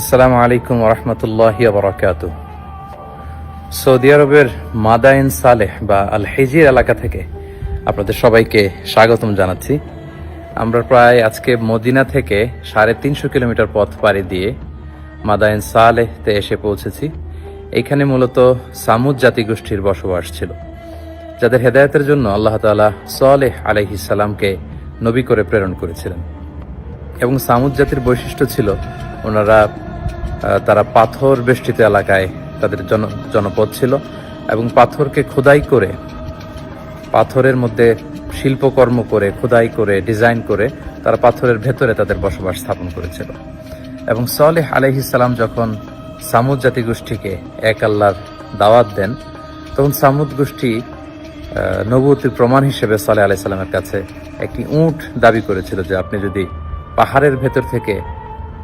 আসসালামু আলাইকুম রহমতুল্লাহ বরকাত সৌদি আরবের মাদাইন সালেহ বা আল হেজির এলাকা থেকে আপনাদের সবাইকে স্বাগতম জানাচ্ছি। আমরা প্রায় আজকে মদিনা থেকে সাড়ে তিনশো কিলোমিটার পথ পাড়ি দিয়ে মাদাইন সালেহতে এসে পৌঁছেছি। এইখানে মূলত সামুদ জাতিগোষ্ঠীর বসবাস ছিল, যাদের হেদায়তের জন্য আল্লাহ তালা সালেহ আলহিসাল্লামকে নবী করে প্রেরণ করেছিলেন। এবং সামুদ জাতির বৈশিষ্ট্য ছিল, ওনারা তারা পাথর বেষ্টিত এলাকায় তাদের জন, জনপদ ছিল এবং পাথরকে খোদাই করে, পাথরের মধ্যে শিল্পকর্ম করে, খোদাই করে, ডিজাইন করে তারা পাথরের ভেতরে তাদের বসবাস স্থাপন করেছিল। এবং সালেহ আলহিসাল্লাম যখন সামুদ জাতি গোষ্ঠীকে এক আল্লাহর দাওয়াত দেন, তখন সামুদ গোষ্ঠী নবুতির প্রমাণ হিসেবে সালেহ আলাইসাল্লামের কাছে একটি উঁট দাবি করেছিল যে আপনি যদি পাহাড়ের ভেতর থেকে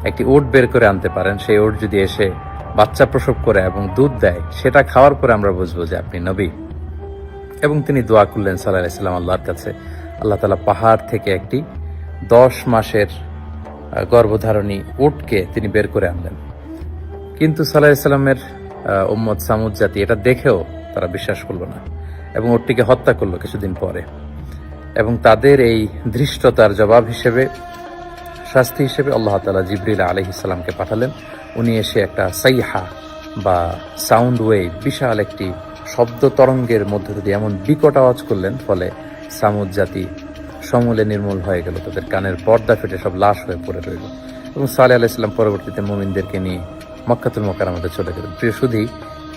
একটি ওট বের করে আনতে পারেন। সেই ওট যদি এসে বাচ্চা প্রসব করে এবং দুধ দেয়, সেটা খাওয়ার পরে আমরা বুঝব যে আপনি নবী। এবং তিনি দোয়া করলেন সাল্লাহ সাল্লাম আল্লাহর কাছে। আল্লাহ তালা পাহাড় থেকে একটি দশ মাসের গর্ভধারণী উটকে তিনি বের করে আনলেন। কিন্তু সাল্লাহ সাল্লামের উম্মদ সামুদ জাতি এটা দেখেও তারা বিশ্বাস করল না এবং ওটটিকে হত্যা করল কিছুদিন পরে। এবং তাদের এই ধৃষ্টতার জবাব হিসেবে শাস্তি হিসেবে আল্লাহ তালা জিবরিল আলহিসাল্লামকে পাঠালেন। উনি এসে একটা সাইহা বা সাউন্ড ওয়ে বিশাল একটি শব্দ তরঙ্গের মধ্য দিয়ে এমন বিকট আওয়াজ করলেন, ফলে সামুদ জাতি সমূলে নির্মূল হয়ে গেল, তাদের কানের পর্দা ফেটে সব লাশ হয়ে পড়ে রইল। এবং সালে আলাইসাল্লাম পরবর্তীতে মোমিনদেরকে নিয়ে মক্কাতুল মক্কার আমাদের চলে গেলেন। প্রিয় শুধুই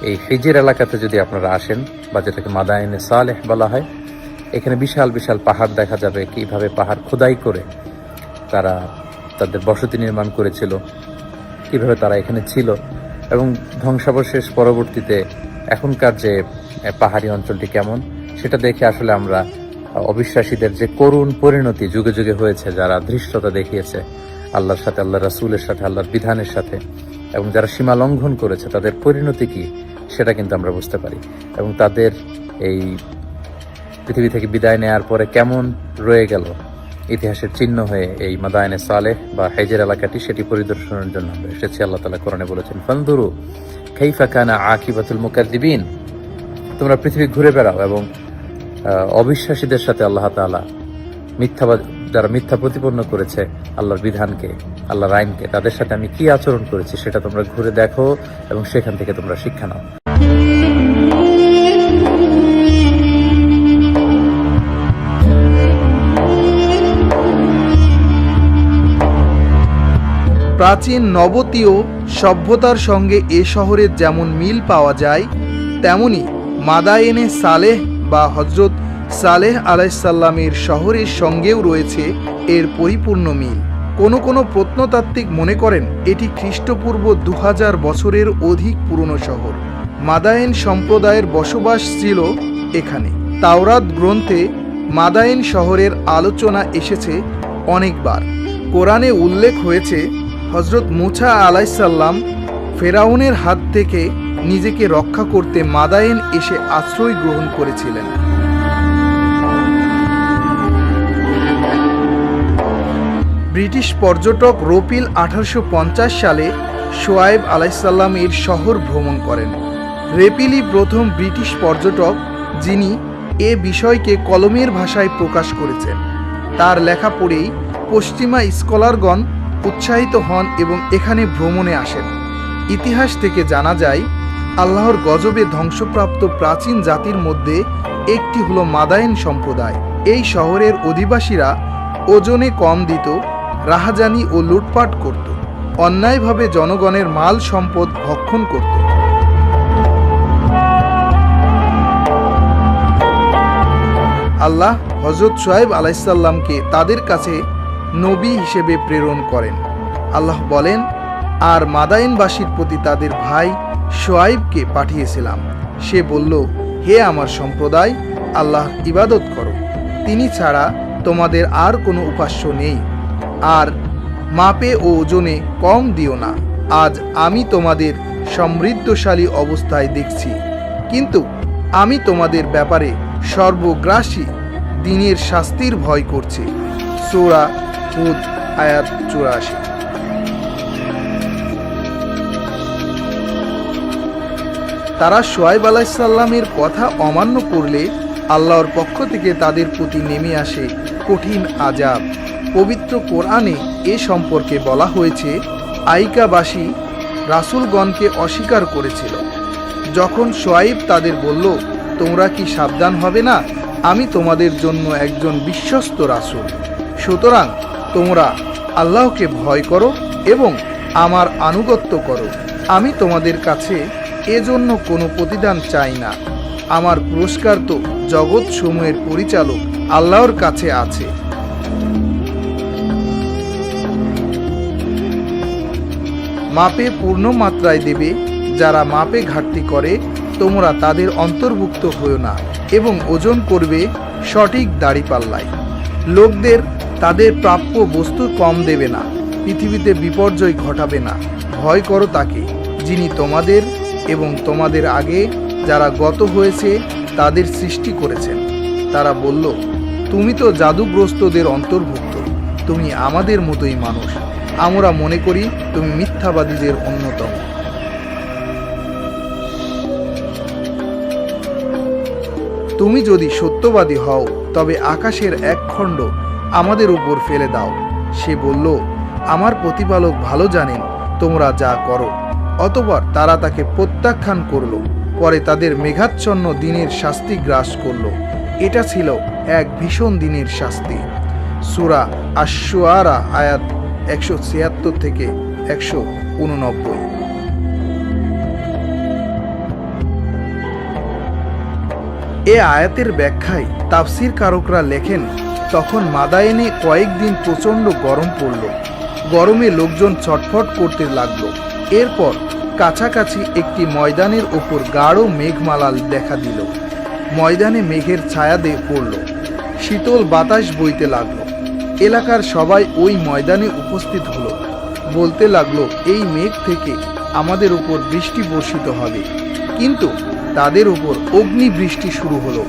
এই হিজির এলাকাতে যদি আপনারা আসেন বা যেটাকে মাদায়নে সালেহ বলা হয়, এখানে বিশাল বিশাল পাহাড় দেখা যাবে। কীভাবে পাহাড় খোদাই করে তারা তাদের বসতি নির্মাণ করেছিল, কীভাবে তারা এখানে ছিল, এবং ধ্বংসাবশেষ পরবর্তীতে এখনকার যে পাহাড়ি অঞ্চলটি কেমন, সেটা দেখে আসলে আমরা অবিশ্বাসীদের যে করুণ পরিণতি যুগে যুগে হয়েছে, যারা ধৃষ্টতা দেখিয়েছে, আল্লাহর সাথে আল্লাহ রাসূলের সাথে, আল্লাহর বিধানের সাথে, এবং যারা সীমা লঙ্ঘন করেছে, তাদের পরিণতি কি, সেটা কিন্তু আমরা বুঝতে পারি। এবং তাদের এই পৃথিবী থেকে বিদায় নেওয়ার পরে কেমন রয়ে গেল ইতিহাসের চিহ্ন হয়ে এই মাদায়নে সালেহ বা হেজের এলাকাটি সেটি পরিদর্শনের জন্য আমরা এসেছি। আল্লাহ তালা কোরআনে বলেছেন ফান্দুরু খাইফা কানা আকিবাতুল মুকাদ্দিবিন তোমরা পৃথিবী ঘুরে বেড়াও এবং অবিশ্বাসীদের সাথে আল্লাহ তাআলা মিথ্যাবাদ, যারা মিথ্যা প্রতিপন্ন করেছে আল্লাহর বিধানকে, আল্লাহর আইনকে, তাদের সাথে আমি কি আচরণ করেছি সেটা তোমরা ঘুরে দেখো এবং সেখান থেকে তোমরা শিক্ষা নাও। প্রাচীন নবতীয় সভ্যতার সঙ্গে এ শহরের যেমন মিল পাওয়া যায়, তেমনি মাদায়েনে সালেহ বা হজরত সালেহ আলাইসাল্লামের শহরের সঙ্গেও রয়েছে এর পরিপূর্ণ মিল। কোনো কোনো প্রত্নতাত্ত্বিক মনে করেন, এটি খ্রিস্টপূর্ব দু হাজার বছরের অধিক পুরনো শহর। মাদায়েন সম্প্রদায়ের বসবাস ছিল এখানে। তাওরাত গ্রন্থে মাদায়েন শহরের আলোচনা এসেছে অনেকবার। কোরআনে উল্লেখ হয়েছে হজরত মুছা আলাইসাল্লাম ফেরাউনের হাত থেকে নিজেকে রক্ষা করতে মাদায়েন এসে আশ্রয় গ্রহণ করেছিলেন। ব্রিটিশ পর্যটক রোপিল আঠারোশো পঞ্চাশ সালে সোয়াইব আলাইসাল্লাম এর শহর ভ্রমণ করেন। রেপিলি প্রথম ব্রিটিশ পর্যটক যিনি এ বিষয়কে কলমের ভাষায় প্রকাশ করেছেন। তার লেখা পড়েই পশ্চিমা স্কলারগণ উৎসাহিত হন এবং এখানে ভ্রমণে আসেন। ইতিহাস থেকে জানা যায়, আল্লাহর গজবে ধ্বংসপ্রাপ্ত প্রাচীন জাতির মধ্যে একটি হলো মাদায়েন সম্প্রদায়। এই শহরের অধিবাসীরা ওজনে কম দিত, রাহাজানি ও লুটপাট করত, অন্যায়ভাবে জনগণের মাল সম্পদ ভক্ষণ করত। আল্লাহ হজরত সোয়েব আলাইসাল্লামকে তাদের কাছে নবী হিসেবে প্রেরণ করেন। আল্লাহ বলেন, আর মাদাইনবাসীর প্রতি তাদের ভাই সোয়াইবকে পাঠিয়েছিলাম। সে বলল, হে আমার সম্প্রদায় আল্লাহ ইবাদত করো। তিনি ছাড়া তোমাদের আর কোনো উপাস্য নেই। আর মাপে ও ওজনে কম দিও না। আজ আমি তোমাদের সমৃদ্ধশালী অবস্থায় দেখছি। কিন্তু আমি তোমাদের ব্যাপারে সর্বগ্রাসী দিনের শাস্তির ভয় করছি। সূরা হুদ আয়াত চুরাশি তারা সোয়াইব আলাইসাল্লামের কথা অমান্য করলে আল্লাহর পক্ষ থেকে তাদের প্রতি নেমে আসে কঠিন আজাব পবিত্র কোরআনে এ সম্পর্কে বলা হয়েছে, আইকাবাসী রাসুলগণকে অস্বীকার করেছিল। যখন সোয়াইব তাদের বলল, তোমরা কি সাবধান হবে না? আমি তোমাদের জন্য একজন বিশ্বস্ত রাসুল। সুতরাং তোমরা আল্লাহকে ভয় করো এবং আমার আনুগত্য করো। আমি তোমাদের কাছে এজন্য কোনো প্রতিদান চাই না। আমার পুরস্কার তো জগৎ সমূহের পরিচালক আল্লাহর কাছে আছে। মাপে পূর্ণ মাত্রায় দেবে, যারা মাপে ঘাটতি করে, তোমরা তাদের অন্তর্ভুক্ত হও না এবং ওজন করবে সঠিক দাড়িপাল্লায়। লোকদের তাদের প্রাপ্য বস্তু কম দেবে না, পৃথিবীতে বিপর্যয় ঘটাবে না। ভয় করো তাকে, যিনি তোমাদের এবং তোমাদের আগে যারা গত হয়েছে, তাদের সৃষ্টি করেছেন। তারা বলল, তুমি তো জাদুগ্রস্তদের অন্তর্ভুক্ত, তুমি আমাদের মতোই মানুষ। আমরা মনে করি তুমি মিথ্যাবাদীদের অন্যতম। তুমি যদি সত্যবাদী হও, তবে আকাশের এক খণ্ড আমাদের উপর ফেলে দাও। সে বলল, আমার প্রতিপালক ভালো জানেন, তোমরা যা করো। অতপর তারা তাকে প্রত্যাখ্যান করল। পরে তাদের মেঘাচ্ছন্ন দিনের শাস্তি গ্রাস করল। এটা ছিল এক ভীষণ দিনের শাস্তি। সুরা আশুয়ারা আয়াত একশো ছিয়াত্তর থেকে একশো উননব্বই। এ আয়াতের ব্যাখ্যায় তাফসির কারকরা লেখেন, তখন মাদায়েনে কয়েকদিন প্রচণ্ড গরম পড়ল। গরমে লোকজন ছটফট করতে লাগল। এরপর কাছাকাছি একটি ময়দানের ওপর গাঢ় মেঘমালাল দেখা দিল। ময়দানে মেঘের ছায়া দিয়ে পড়ল। শীতল বাতাস বইতে লাগল। এলাকার সবাই ওই ময়দানে উপস্থিত হলো। বলতে লাগল, এই মেঘ থেকে আমাদের উপর বৃষ্টি বর্ষিত হবে। কিন্তু তাদের উপর অগ্নিবৃষ্টি শুরু হলো।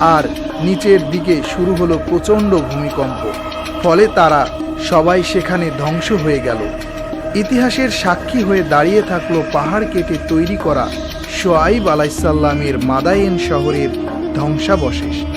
আর নিচের দিকে শুরু হলো প্রচণ্ড ভূমিকম্প। ফলে তারা সবাই সেখানে ধ্বংস হয়ে গেল। ইতিহাসের সাক্ষী হয়ে দাঁড়িয়ে থাকল পাহাড় কেটে তৈরি করা সোয়াইব আলাইসাল্লামের মাদায়েন শহরের ধ্বংসাবশেষ।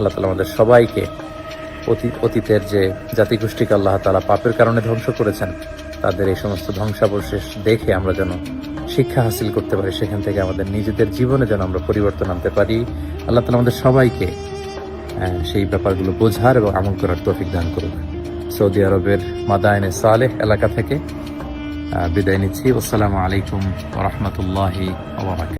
আল্লাহ তালা আমাদের সবাইকে অতীত অতীতের যে জাতিগোষ্ঠীকে আল্লাহ তালা পাপের কারণে ধ্বংস করেছেন, তাদের এই সমস্ত ধ্বংসাবশেষ দেখে আমরা যেন শিক্ষা হাসিল করতে পারি, সেখান থেকে আমাদের নিজেদের জীবনে যেন আমরা পরিবর্তন আনতে পারি। আল্লাহ তালা আমাদের সবাইকে সেই ব্যাপারগুলো বোঝার এবং আমল করার তৌফিক দান করুক। সৌদি আরবের মাদায়নে সালেহ এলাকা থেকে বিদায় নিচ্ছি। আসসালামু আলাইকুম রহমতুল্লাহি